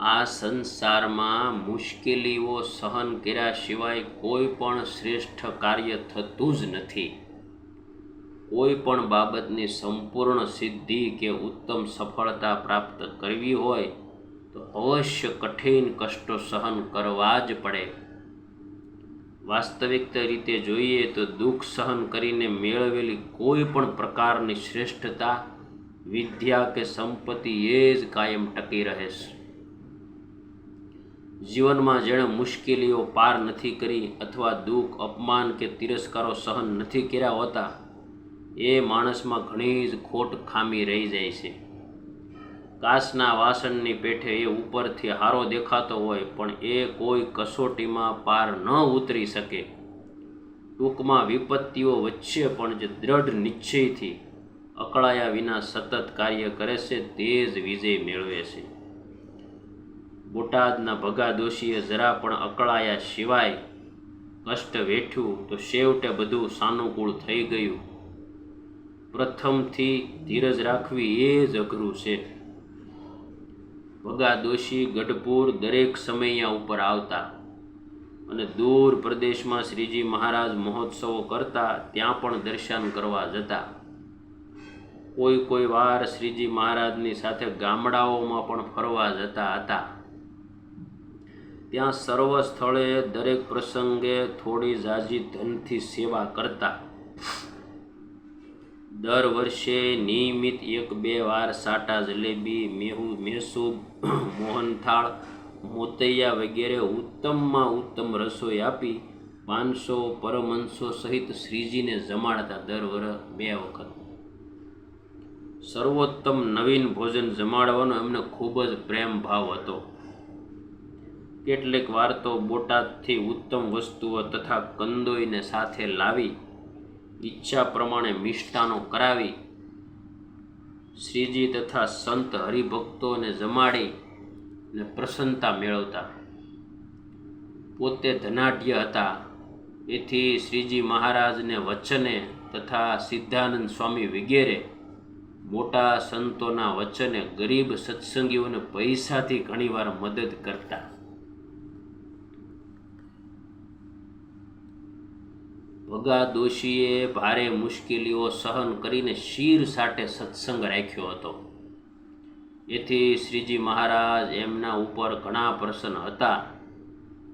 આ સંસારમાં મુશ્કેલીઓ સહન કર્યા સિવાય કોઈ પણ શ્રેષ્ઠ કાર્ય થતું જ નથી. કોઈ પણ બાબતની સંપૂર્ણ સિદ્ધિ કે ઉત્તમ સફળતા પ્રાપ્ત કરવી હોય, તો અવશ્ય કઠિન કષ્ટો સહન કરવા જ પડે. વાસ્તવિક રીતે જોઈએ તો દુઃખ સહન કરીને મેળવેલી કોઈ પણ પ્રકારની શ્રેષ્ઠતા, વિદ્યા કે સંપત્તિ એ જ કાયમ ટકી રહે જીવનમાં જેણે મુશ્કેલીઓ પાર નથી કરી અથવા દુઃખ, અપમાન કે તિરસ્કારો સહન નથી કર્યા હોતા, એ માણસમાં ઘણી જ ખોટ ખામી રહી જાય છે. કાચના વાસણની પેઠે એ ઉપરથી હારો દેખાતો હોય, પણ એ કોઈ કસોટીમાં પાર ન ઉતરી શકે. ટૂંકમાં વિપત્તિઓ વચ્ચે પણ જે દ્રઢ નિશ્ચયથી અકળાયા વિના સતત કાર્ય કરે છે, તે જ વિજય મેળવે છે. બોટાદના ભગા દોશીએ જરા પણ અકળાયા સિવાય કષ્ટ વેઠ્યું તો છેવટે બધું સાનુકૂળ થઈ ગયું. પ્રથમથી ધીરજ રાખવી એ જ અઘરું છે. ભગા દોશી ગઢપુર દરેક સમયા ઉપર આવતા અને દૂર પ્રદેશમાં શ્રીજી મહારાજ મહોત્સવો કરતા ત્યાં પણ દર્શન કરવા જતા. કોઈ કોઈ વાર શ્રીજી મહારાજની સાથે ગામડાઓમાં પણ ફરવા જતા હતા. ત્યાં સર્વ સ્થળે દરેક પ્રસંગે થોડી ઝાઝી ધનથી સેવા કરતા. દર વર્ષે નિયમિત એક બે વાર સાટા જલેબી, મેહુ મહેસૂબ મોહનથાળ, મોતૈયા વગેરે ઉત્તમમાં ઉત્તમ રસોઈ આપી પાંચસો પરમહંસો સહિત શ્રીજીને જમાડતા દર વર્ષ બે વખત. સર્વોત્તમ નવીન ભોજન જમાડવાનો એમને ખૂબ જ પ્રેમ ભાવ હતો. કેટલીક વાર તો બોટાદથી ઉત્તમ વસ્તુઓ તથા કંદોઈને સાથે લાવી, ઈચ્છા પ્રમાણે મિષ્ટાનો કરાવી, શ્રીજી તથા સંત હરિભક્તોને જમાડી ને પ્રસન્નતા મેળવતા. પોતે ધનાઢ્ય હતા. એથી શ્રીજી મહારાજને વચને તથા સિદ્ધાનંદ સ્વામી વગેરે મોટા સંતોના વચને ગરીબ સત્સંગીઓને પૈસાથી ઘણીવાર મદદ કરતા. ભગા દોશીએ ભારે મુશ્કેલીઓ સહન કરીને શીર સાથે સત્સંગ રાખ્યો હતો. એથી શ્રીજી મહારાજ એમના ઉપર ઘણા પ્રસન્ન હતા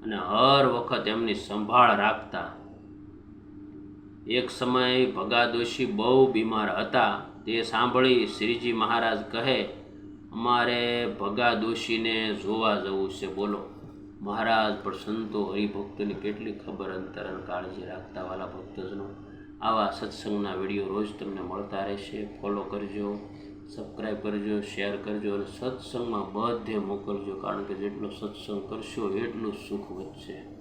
અને હર વખત એમની સંભાળ રાખતા. એક સમયે ભગા દોશી બહુ બીમાર હતા. તે સાંભળી શ્રીજી મહારાજ કહે, અમારે ભગા દોશીને જોવા જવું છે, બોલો. મહારાજ પણ સંતો હરિભક્તોની કેટલી ખબર અંતર અને કાળજી રાખતા વાલા ભક્તજનો. આવા સત્સંગના વીડિયો રોજ તમને મળતા રહેશે. ફોલો કરજો સબસ્ક્રાઈબ કરજો શેર કરજો અને સત્સંગમાં બધે મોકલજો. કારણ કે જેટલો સત્સંગ કરશો એટલું સુખ વધશે.